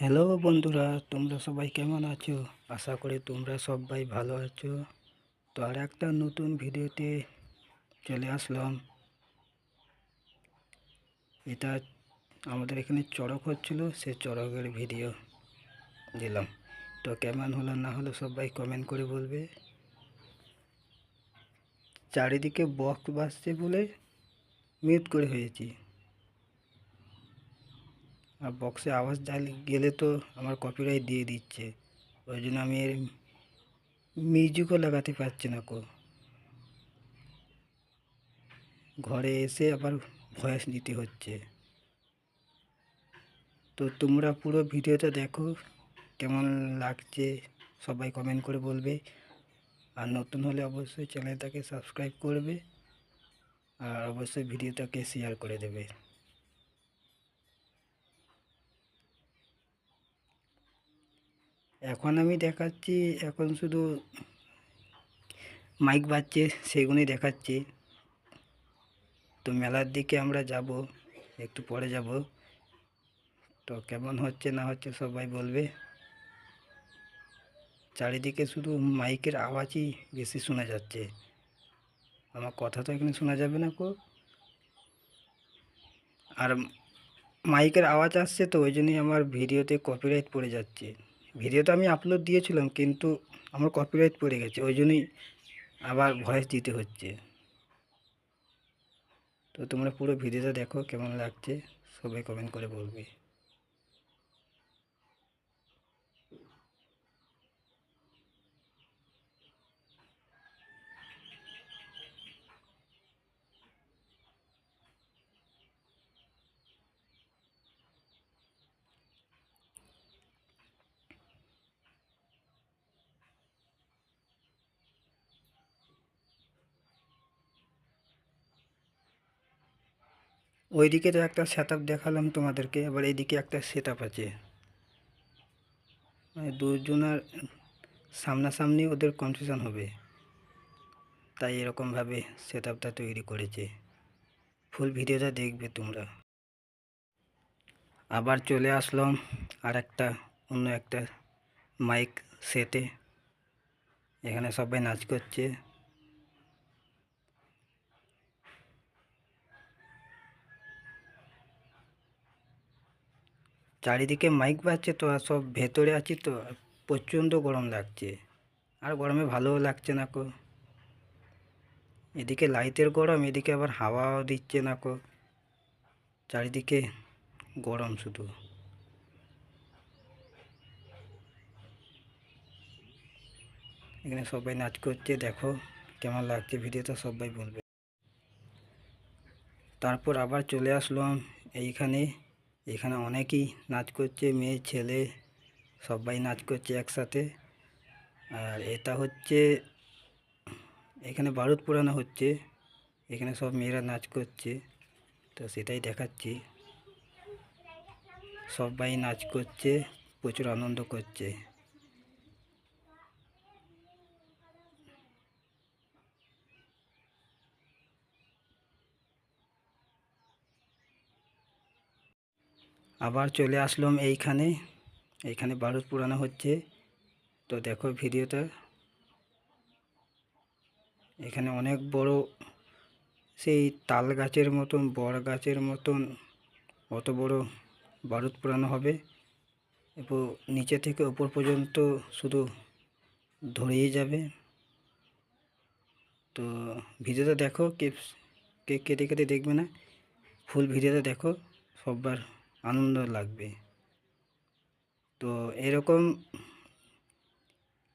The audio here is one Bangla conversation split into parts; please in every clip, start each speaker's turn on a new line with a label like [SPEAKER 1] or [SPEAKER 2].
[SPEAKER 1] হ্যালো বন্ধুরা, তোমরা সবাই কেমন আছো? আশা করি তোমরা সবাই ভালো আছো। তো আর একটা নতুন ভিডিওতে চলে আসলাম। এটা আমাদের এখানে চড়ক হচ্ছিল সে চড়কের ভিডিও দিলাম। তো কেমন হলো না হলো সবাই কমেন্ট করে বলবে। চারিদিকে বক্স বাজছে বলে মিউট করে হয়েছি আর বক্সে আওয়াজ গেলে তো আমার কপিরাইট দিয়ে দিচ্ছে। ওই জন্য আমি এর মিউজিকও লাগাতে পারছি না কো। ঘরে এসে আবার ভয়েস দিতে হচ্ছে। তো তোমরা পুরো ভিডিওটা দেখো, কেমন লাগছে সবাই কমেন্ট করে বলবে। আর নতুন হলে অবশ্যই চ্যানেলটাকে সাবস্ক্রাইব করবে। আর অবশ্যই ভিডিওটাকে শেয়ার করে দেবে। এখন আমি দেখাচ্ছি, এখন শুধু মাইক বাজছে সেগুলোই দেখাচ্ছি। তো মেলার দিকে আমরা যাব, একটু পরে যাব। তো কেমন হচ্ছে না হচ্ছে সবাই বলবে। চারিদিকে শুধু মাইকের আওয়াজই বেশি শোনা যাচ্ছে। আমার কথা তো এখানে শোনা যাবে না কো। আর মাইকের আওয়াজ আসছে তো, ওই জন্যই আমার ভিডিওতে কপিরাইট পড়ে যাচ্ছে। ভিডিওটা আমি আপলোড দিয়েছিলাম, কিন্তু আমার কপিরাইট পড়ে গেছে, ওই জন্যই আবার ভয়েস দিতে হচ্ছে। তো তোমরা পুরো ভিডিওটা দেখো, কেমন লাগছে, সবাই কমেন্ট করে বলবে। ওইদিকে তো একটা সেট দেখালাম তোমাদেরকে আবার এইদিকে একটা সেট আছে। মানে দুজনার সামনাসামনি ওদের কনফিউশন হবে। তাই এরকমভাবে সেট আপটা তৈরি করেছে। ফুল ভিডিওটা দেখবে তোমরা। আবার চলে আসলাম আর একটা অন্য একটা মাইক সেটে এখানে সবাই নাচ করছে। চারিদিকে মাইক বাজছে তো, আর সব ভেতরে আছি তো প্রচণ্ড গরম লাগছে। আর গরমে ভালোও লাগছে না কো। এদিকে লাইটের গরম, এদিকে আবার হাওয়াও দিচ্ছে না কো। চারিদিকে গরম শুধু। এখানে সবাই নাচ করছে, দেখো কেমন লাগছে ভিডিওটা সবাই বলবে। তারপর আবার চলে আসলাম এইখানে এখানে অনেকেই নাচ করছে, মেয়ে, ছেলে, সবাই নাচ করছে একসাথে। আর এটা হচ্ছে, এখানে বারুদ পুরানো হচ্ছে, এখানে সব মেয়েরা নাচ করছে, তো সেটাই দেখাচ্ছি। সবাই নাচ করছে, প্রচুর আনন্দ করছে। আবার চলে আসলাম এইখানে। এইখানে বারুদ পুরানো হচ্ছে। তো দেখো ভিডিওটা। এখানে অনেক বড় সেই তাল গাছের মতন বড় গাছের মতন অত বড় বারুদ পুরানো হবে। এবং নিচে থেকে ওপর পর্যন্ত শুধু ধরিয়ে যাবে। তো ভিডিওটা দেখো কে কে কেটে কেটে দেখবে না। ফুল ভিডিওটা দেখো সবার আনন্দ লাগবে। তো এরকম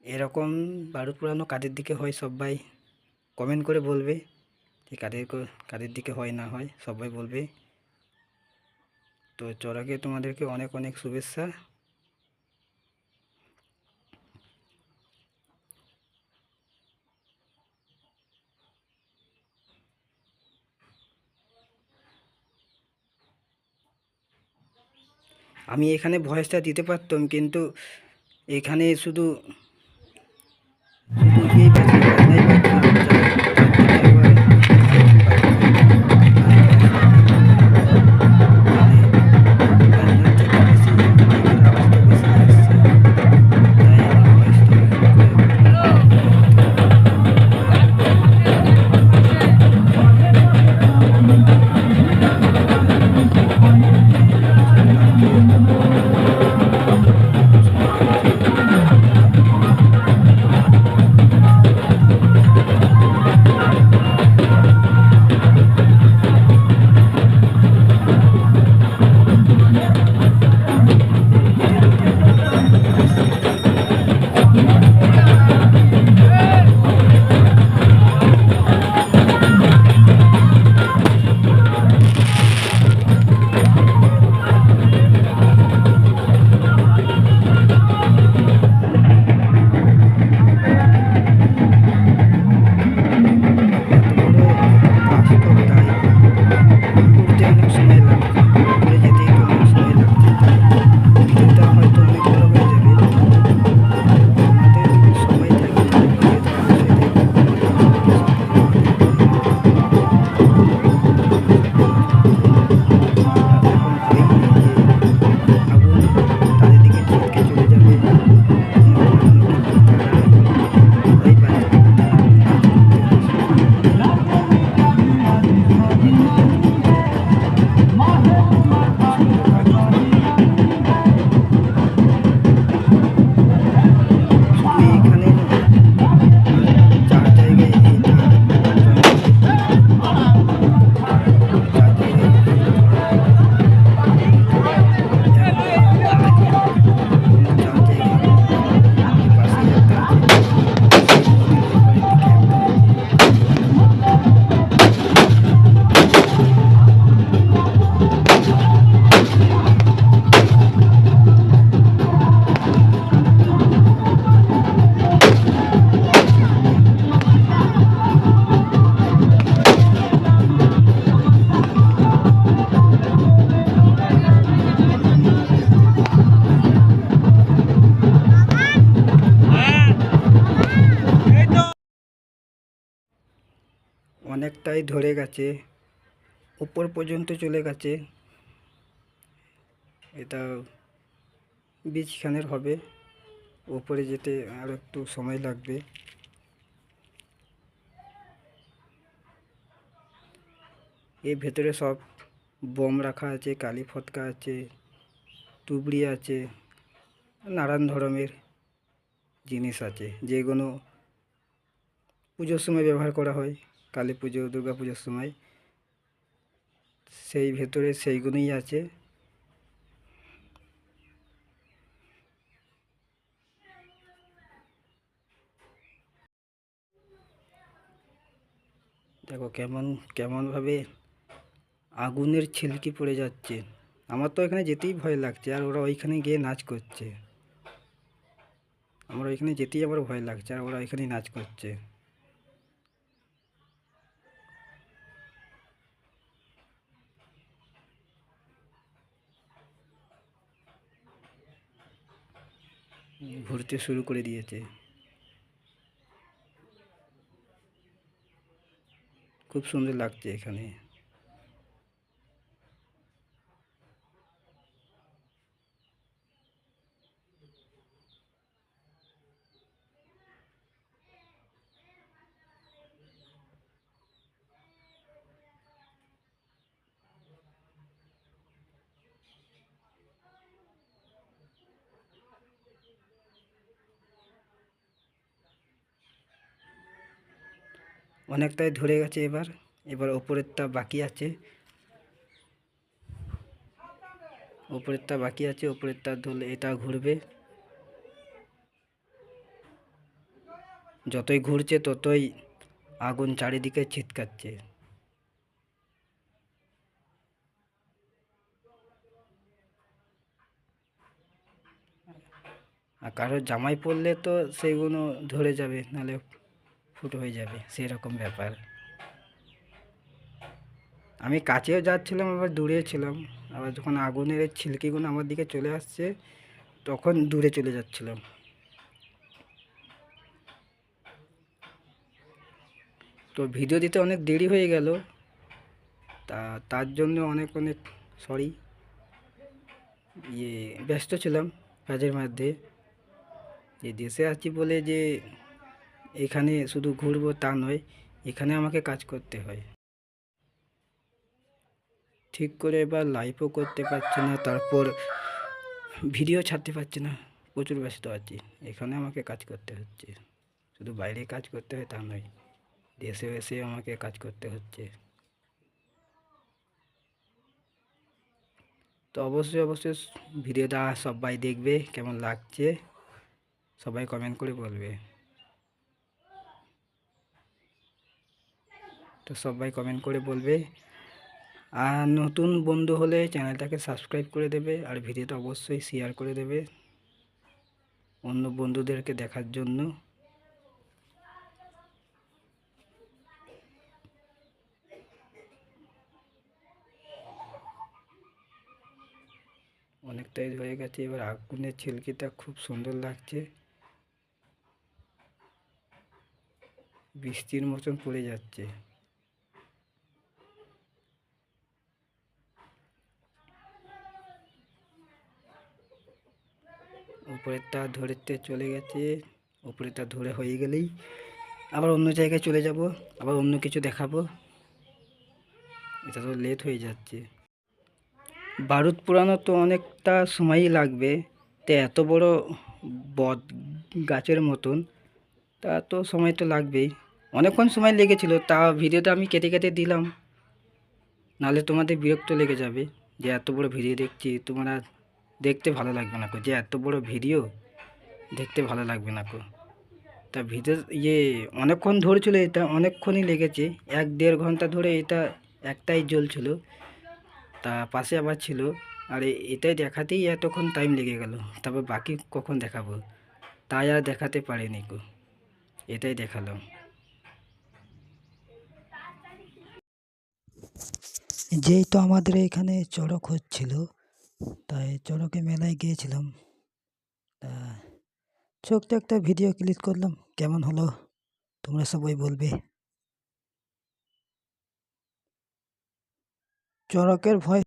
[SPEAKER 1] এরকম বারুদ পুরানো কাদের দিকে হয় সবাই কমেন্ট করে বলবে যে কাদের কাদের দিকে হয় না হয় সবাই বলবে। তো চড়াকে তোমাদেরকে অনেক অনেক শুভেচ্ছা। আমি এখানে ভয়েসটা দিতে পারতাম কিন্তু এখানে শুধু শুধু ধরে গেছে উপর পর্যন্ত চলে গেছে। এটা বীজখানের হবে উপরে যেতে আর একটু সময় লাগবে। এর ভেতরে সব বোম রাখা আছে, কালি ফটকা আছে, তুবড়ি আছে, নানান ধরনের জিনিস আছে, যেগুলো পুজোর সময় ব্যবহার করা হয়। কালী পুজো, দুর্গা পুজোর সময়। সেই ভেতরে সেইগুলোই আছে। দেখো কেমন, কেমনভাবে আগুনের ছিলকি পড়ে যাচ্ছে। আমার তো এখানে যেতেই ভয় লাগছে, আর ওরা ওইখানে গিয়ে নাচ করছে। আমার ওইখানে যেতেই আমার ভয় লাগছে, আর ওরা ওইখানেই নাচ করছে। ঘুরতে শুরু করে দিয়েছে। খুব সুন্দর লাগছে এখানে। অনেকটাই ধরে গেছে এবার এবার ওপরেরটা বাকি আছে। ওপরেরটা বাকি আছে, ওপরেরটা ধরলে এটা ঘুরবে। যতই ঘুরছে ততই আগুন চারিদিকে ছিটকাচ্ছে। আর কারোর জামাই পড়লে তো সেইগুলো ধরে যাবে, নাহলে ফুটো হয়ে যাবে সেই রকম ব্যাপার। আমি কাছেও যাচ্ছিলাম, আবার দূরে ছিলাম। আবার যখন আগুনের এই ছিলকিগুলো আমার দিকে চলে আসছে, তখন দূরে চলে যাচ্ছিলাম। তো ভিডিও দিতে অনেক দেরি হয়ে গেল। তা, তার জন্য অনেক অনেক সরি ইয়ে ব্যস্ত ছিলাম কাজের মধ্যে। যে দেশে আছি বলে যে এখানে শুধু ঘুরবো তা নয়, এখানে আমাকে কাজ করতে হয়। ঠিক করে এবার লাইভও করতে পারছি না, তারপর ভিডিও ছাড়তে পারছি না, প্রচুর ব্যস্ত আছি। এখানে আমাকে কাজ করতে হচ্ছে। শুধু বাইরে কাজ করতে হয় তা নয়, দেশে এসে আমাকে কাজ করতে হচ্ছে। তো অবশ্যই অবশ্যই ভিডিওটা সবাই দেখবে, কেমন লাগছে, সবাই কমেন্ট করে বলবে। তো সবাই কমেন্ট করে বলবে। আর নতুন বন্ধু হলে চ্যানেলটাকে সাবস্ক্রাইব করে দেবে আর ভিডিওটা অবশ্যই শেয়ার করে দেবে অন্য বন্ধুদেরকে দেখার জন্য। অনেকটাই হয়ে গেছে, এবার আগুনের ছিলকিটা খুব সুন্দর লাগছে। বৃষ্টির মতন পড়ে যাচ্ছে। উপরেরটা ধরেতে চলে গেছে, উপরেরটা ধরে হয়ে গেলেই আবার অন্য জায়গায় চলে যাব, আবার অন্য কিছু দেখাবো। এটা তো লেট হয়ে যাচ্ছে। বারুদ পোড়ানো তো অনেকটা সময়ই লাগবে, তো এত বড় বট গাছের মতন, তা তো সময় তো লাগবেই। অনেকক্ষণ সময় লেগেছিল, তা ভিডিওটা আমি কেটে কেটে দিলাম। নাহলে তোমাদের বিরক্ত লেগে যাবে, যে এত বড় ভিডিও দেখছি, তোমার দেখতে ভালো লাগবে না কো। যে এত বড় ভিডিও দেখতে ভালো লাগবে না কো। তা ভিডিও ইয়ে অনেকক্ষণ ধরেছিল এটা, অনেকক্ষণই লেগেছে। এক দেড় ঘণ্টা ধরে এটা একটাই জ্বলছিল। তা পাশে আবার ছিল। আর এটাই দেখাতেই এতক্ষণ টাইম লেগে গেল। তারপর বাকি কখন দেখাবো? তাই আর দেখাতে পারিনি কো। এটাই দেখালাম। যেই তো আমাদের এখানে চড়ক হচ্ছিল তাই চড়কে মেলায় গিয়েছিলাম। তা ছোট্ট একটা ভিডিও ক্লিক করলাম, কেমন হলো? তোমরা সবাই বলবে। চড়কের ভয়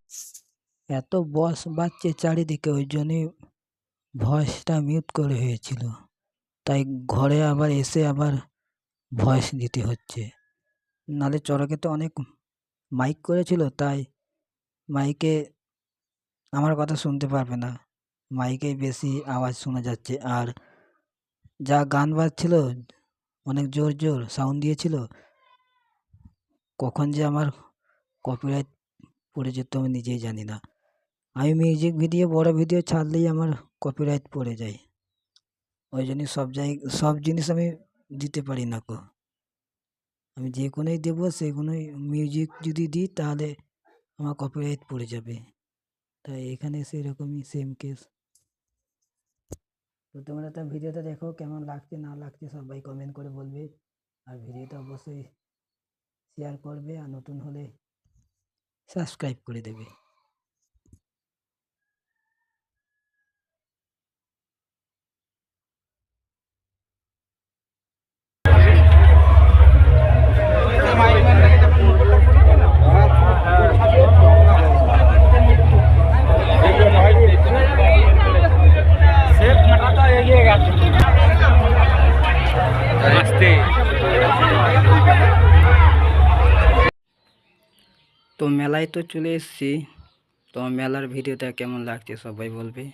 [SPEAKER 1] এত বস বাজছে চারিদিকে, ওই জন্যই ভয়েসটা মিউট করে হয়েছিল। তাই ঘরে আবার এসে আবার ভয়েস দিতে হচ্ছে। নালে চড়কে তো অনেক মাইক করেছিল, তাই মাইকে আমার কথা শুনতে পারবে না। মাইকে বেশি আওয়াজ শোনা যাচ্ছে আর যা গান বাজছিল, অনেক জোর জোর সাউন্ড দিয়েছিল, কখন যে আমার কপিরাইট পড়ে যেত আমি নিজেই জানি না। আমি মিউজিক ভিডিও বড় ভিডিও ছাড়লেই আমার কপিরাইট পড়ে যায়। ওই জন্য সব জায়গায় সব জিনিস আমি দিতে পারি না কো আমি যে কোনোই দেবো, সে কোনোই মিউজিক যদি দিই, তাহলে আমার কপিরাইট পড়ে যাবে। তাই এখানে সেরকমই সেম কেস তো তোমরা তো ভিডিওটা দেখো কেমন লাগছে, না লাগছে সবাই কমেন্ট করে বলবে। আর ভিডিওটা অবশ্যই শেয়ার করবে আর নতুন হলে সাবস্ক্রাইব করে দেবে। মেলায় তো চলে এসেছি। তো মেলার ভিডিওটা কেমন লাগছে সবাই বলবে।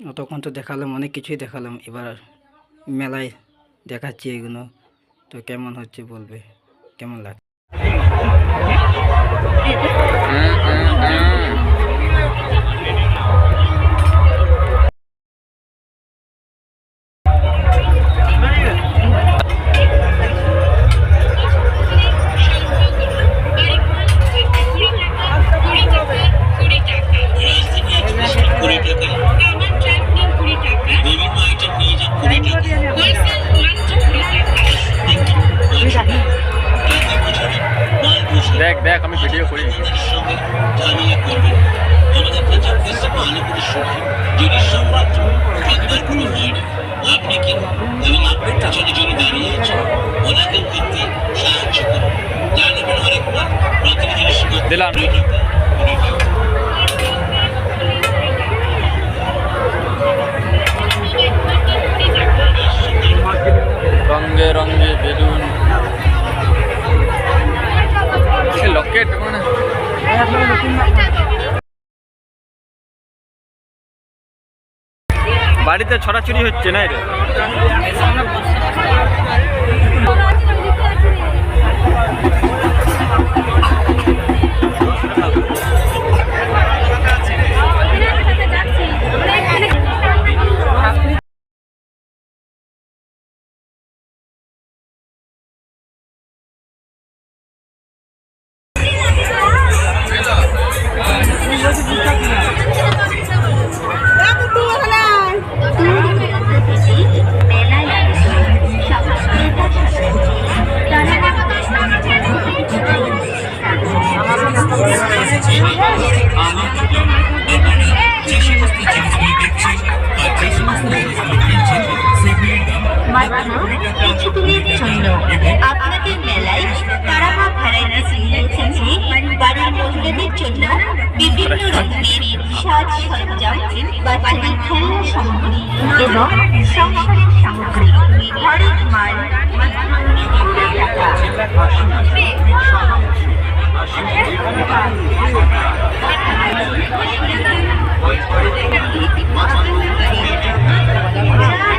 [SPEAKER 1] অতক্ষণ তো দেখালাম, অনেক কিছুই দেখালাম। এবার মেলায় দেখাচ্ছি এগুলো। তো কেমন হচ্ছে বলবে? কেমন লাগছে?
[SPEAKER 2] লকেট মানে বাড়িতে ছড়াছড়ি হচ্ছে না রে?
[SPEAKER 3] আপনাদের মেলায় তারামা ভ্যারাইটিস নিয়ে এসেছে বাড়ির মহিলাদের জন্য বিভিন্ন রকমের সাজ সরঞ্জাম সামগ্রী এবং সংসারের সামগ্রী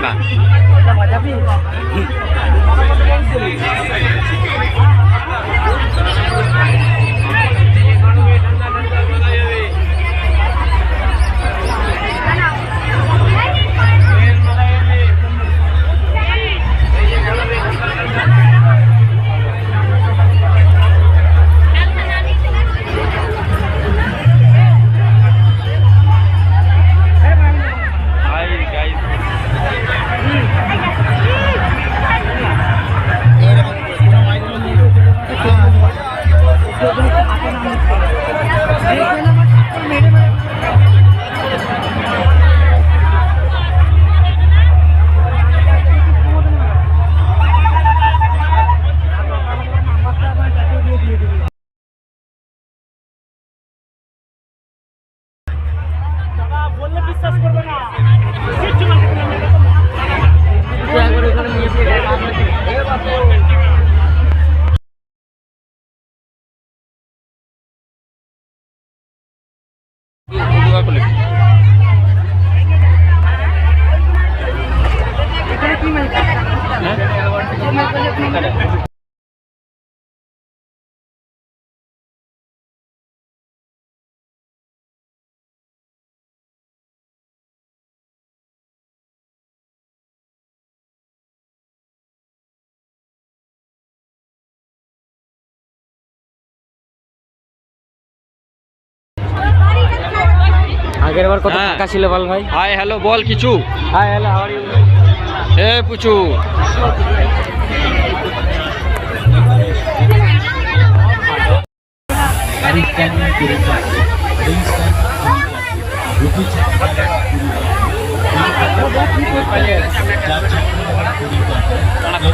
[SPEAKER 2] না হাই দুর্গা কলেজ
[SPEAKER 4] আগের বার কত
[SPEAKER 2] হ্যাঁ।
[SPEAKER 4] টাকা ছিল বল ভাই?
[SPEAKER 2] হাই হ্যালো বল কিছু।
[SPEAKER 4] Hi hello how are you
[SPEAKER 2] এ পুচু।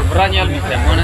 [SPEAKER 2] ঘোরা নিয়ে মিশে মনে